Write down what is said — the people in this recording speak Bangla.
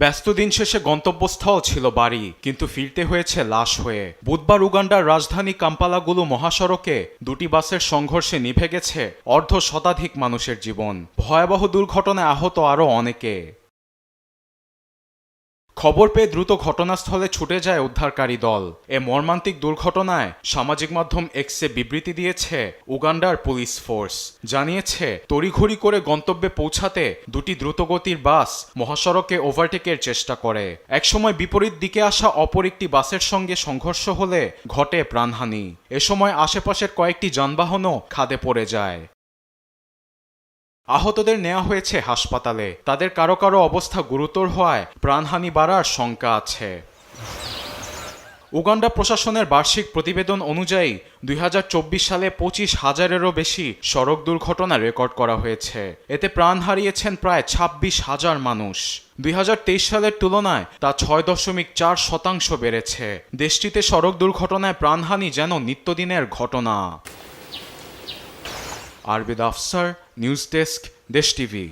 ব্যস্ত দিন শেষে গন্তব্যস্থল ছিল বাড়ি, কিন্তু ফিরতে হয়েছে লাশ হয়ে। বুধবার উগান্ডার রাজধানী কাম্পালাগুলো মহাসড়কে দুটি বাসের সংঘর্ষে নিভে গেছে অর্ধ শতাধিক মানুষের জীবন। ভয়াবহ দুর্ঘটনায় আহত আরও অনেকে। খবর পেয়ে দ্রুত ঘটনাস্থলে ছুটে যায় উদ্ধারকারী দল। এ মর্মান্তিক দুর্ঘটনায় সামাজিক মাধ্যম এক্সে বিবৃতি দিয়েছে উগান্ডার পুলিশ ফোর্স। জানিয়েছে, তড়িঘড়ি করে গন্তব্যে পৌঁছাতে দুটি দ্রুতগতির বাস মহাসড়কে ওভারটেকের চেষ্টা করে। একসময় বিপরীত দিকে আসা অপর একটি বাসের সঙ্গে সংঘর্ষ হলে ঘটে প্রাণহানি। এ সময় আশেপাশের কয়েকটি যানবাহনও খাদে পড়ে যায়। আহতদের নেওয়া হয়েছে হাসপাতালে। তাদের কারও কারও অবস্থা গুরুতর হওয়ায় প্রাণহানি বাড়ার শঙ্কা আছে। উগান্ডা প্রশাসনের বার্ষিক প্রতিবেদন অনুযায়ী দুই হাজার চব্বিশ সালে পঁচিশ হাজারেরও বেশি সড়ক দুর্ঘটনা রেকর্ড করা হয়েছে। এতে প্রাণ হারিয়েছেন প্রায় ছাব্বিশ হাজার মানুষ। দুই হাজার তেইশ সালের তুলনায় তা ছয় দশমিক চার শতাংশ বেড়েছে। দেশটিতে সড়ক দুর্ঘটনায় প্রাণহানি যেন নিত্যদিনের ঘটনা। Arbid Afsar news desk Desh TV